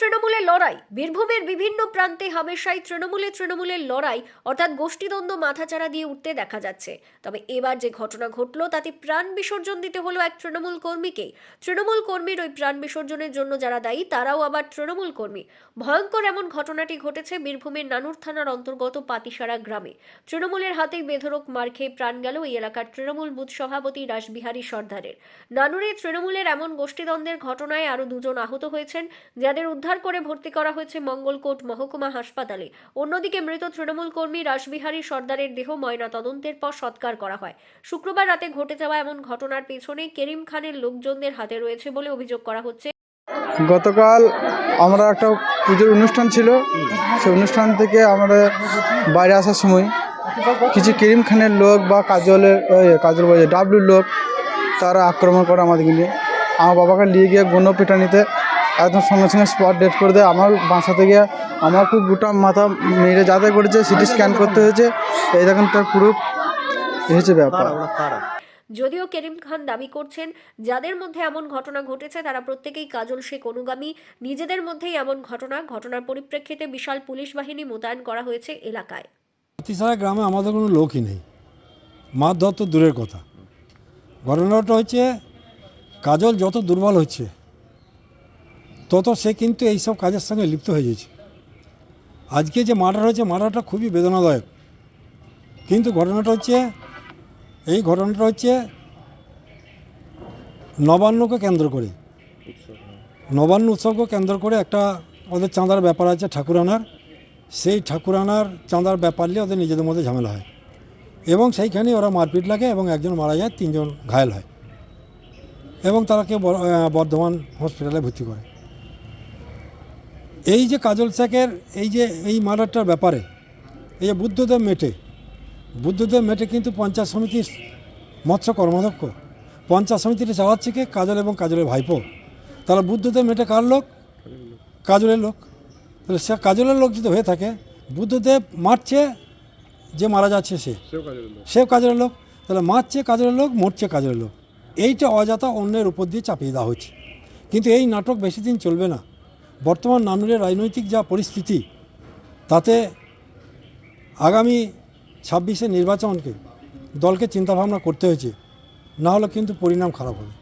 তৃণমূলের লড়াই। বীরভূমের বিভিন্ন প্রান্তে হামেশাই তৃণমূলে তৃণমূলের লড়াই, অর্থাৎ গোষ্ঠীদ্বন্দ্ব মাথাচাড়া দিয়ে উঠতে দেখা যাচ্ছে। তবে এবার যে ঘটনা ঘটলো, তাতে প্রাণ বিসর্জন দিতে হলো এক তৃণমূল কর্মীকে তৃণমূল কর্মীর ওই প্রাণ বিসর্জনের জন্য যারা দায়ী, তারাও আবার তৃণমূল কর্মী। ভয়ঙ্কর এমন ঘটনাটি ঘটেছে বীরভূমের নানুর থানার অন্তর্গত পাতিসারা গ্রামে। তৃণমূলের হাতেই বেধরক মার খেয়ে প্রাণ গেল এই এলাকার তৃণমূল বুথ সভাপতি রাসবিহারী সর্দারের। নানুরে তৃণমূলের এমন গোষ্ঠীদ্বন্দ্বের ঘটনায় আরও দুজন আহত হয়েছেন, যাদের উদ্ধার করে ভর্তি করা হয়েছে মঙ্গলকোট মহকুমা হাসপাতালে। অন্যদিকে মৃত তৃণমূল কর্মী রাসবিহারী সর্দারের দেহ ময়না তদন্তের পর সৎকার করা হয়। শুক্রবার রাতে ঘটে যাওয়া এমন ঘটনার পেছনে কেরিম খানের লোকজনদের হাতে রয়েছে বলে অভিযোগ করা হচ্ছে। গতকাল আমরা একটা পুজোর অনুষ্ঠান ছিল। সেই অনুষ্ঠান থেকে আমরা বাইরে আসার সময় কিছু করিম খানের লোক বা কাজলের কাজল বলে ডাবলুর লোক, তারা আক্রমণ করে আমাদেরকে নিয়ে, আমার বাবাকে নিয়ে গিয়ে গণ্য পিটানিতে একদম সঙ্গে সঙ্গে স্পট ডেট করে দেয়। আমার বাসা থেকে আমার খুব গোটা মাথা মেরে যাতে করেছে সিটি স্ক্যান করতে হয়েছে। এই দেখুন তার পুরো হয়েছে ব্যাপার। যদিও করিম খান দাবি করছেন যাদের মধ্যে এমন ঘটনা ঘটেছে তারা প্রত্যেকেই কাজল শেখ অনুগামী। নিজেদের মধ্যেই এমন ঘটনা ঘটনার পরিপ্রেক্ষিতে বিশাল পুলিশ বাহিনী মোতায়েন করা হয়েছে এলাকায়। অতিসারা গ্রামে আমাদের কোনো লোকই নেই। তো দূরের কথা। ঘটনাটা হচ্ছে কাজল যত দুর্বল হচ্ছে তত সে কিন্তু এইসব কাজের সঙ্গে লিপ্ত হয়ে যাচ্ছে আজকে যে মার্ডার হয়েছে, মার্ডারটা খুবই বেদনাদায়ক। কিন্তু ঘটনাটা হচ্ছে, এই ঘটনাটা হচ্ছে নবান্নকে কেন্দ্র করে। নবান্ন উৎসবকে কেন্দ্র করে একটা ওদের চাঁদার ব্যাপার আছে ঠাকুরানার। সেই ঠাকুরানার চাঁদার ব্যাপার নিয়ে ওদের নিজেদের মধ্যে ঝামেলা হয়। এবং সেইখানে ওরা মারপিট লাগে এবং একজন মারা যায়, তিনজন ঘায়েল হয়। এবং তারাকে বর্ধমান হসপিটালে ভর্তি করে। এই যে কাজল শেখের এই যে এই মার্ডারটার ব্যাপারে এই যে বুদ্ধদেব মেটে বুদ্ধদেব মেটে কিন্তু পঞ্চায়েত সমিতির মৎস্য কর্মাধ্যক্ষ। পঞ্চায়েত সমিতিটা চালাচ্ছে কে? কাজল এবং কাজলের ভাইপো। তাহলে বুদ্ধদেব মেটে কার লোক? কাজলের লোক। তাহলে সে কাজলের লোক যদি হয়ে থাকে বুদ্ধদেব মারছে যে মারা যাচ্ছে সে। সেও কাজলের লোক। তাহলে মারছে কাজলের লোক মরছে কাজের লোক। এইটা অযথা অন্যের উপর দিয়ে চাপিয়ে দেওয়া হচ্ছে কিন্তু এই নাটক বেশি দিন চলবে না। বর্তমান নানুরের রাজনৈতিক যা পরিস্থিতি, তাতে আগামী ছাব্বিশে নির্বাচনকে দলকে চিন্তাভাবনা করতে হয়েছে, না হলে কিন্তু পরিণাম খারাপ হবে।